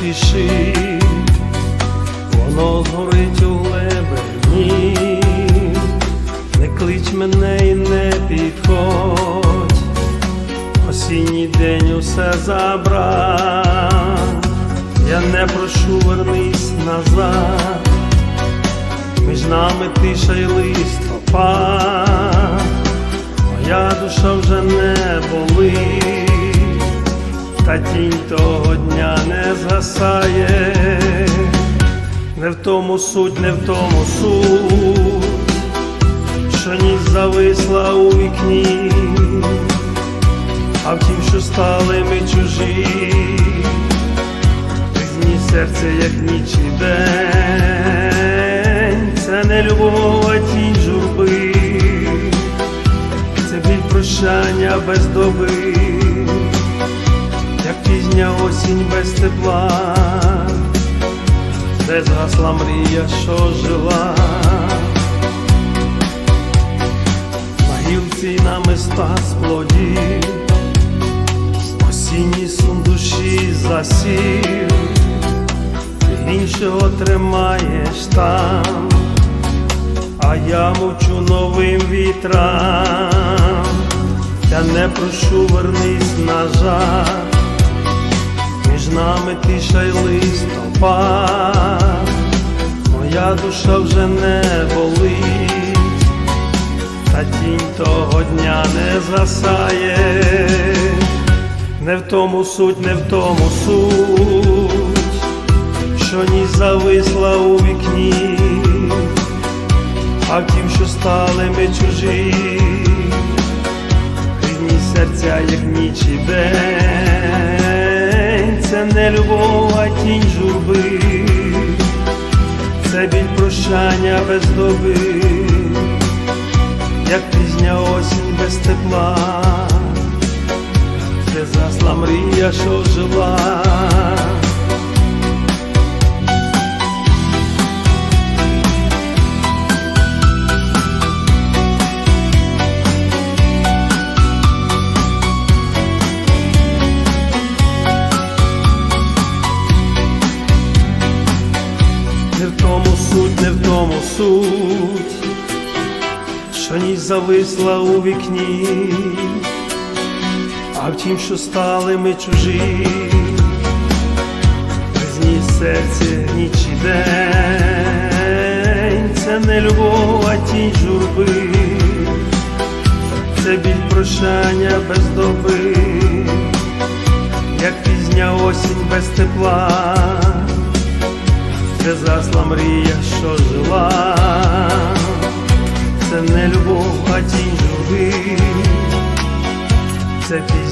спіши, воно згорить у глибині, не клич мене і не підходь, осінній день усе забрав, я не прошу, вернись назад, між нами тиша й листопад, моя душа вже не болить та тінь того дня не згасає, не в тому суть, не в тому суть, що ніч зависла у вікні, а втім, що стали ми чужі, різні серця, як ніч і день, це не любов, а тінь журби, це біль прощання без доби як осінь без тепла, де згасла мрія, що жила, на гілці намиста з плодів, осінній сум душі засів, ти іншого тримаєш там, а я мовчу новим вітрам. Я не прошу, вернись на жаль, нами тиша й листопад, моя душа вже не болить, та тінь того дня не згасає, не в тому суть, не в тому суть, що ніч зависла у вікні, а втім, що стали ми чужі. Рідні серця, як ніч і день, не любов, а тінь журби, це біль прощання без доби, як пізня осінь без тепла, це засла мрія, що жила. Тому суть, що ніч зависла у вікні, а втім, що стали ми чужі, різні серці ніч і день, це не любов, а тінь журби, це біль прощання без доби, як пізня осінь без тепла де засла мрія, що жила, це не любов, а тінь жури, це назавжди.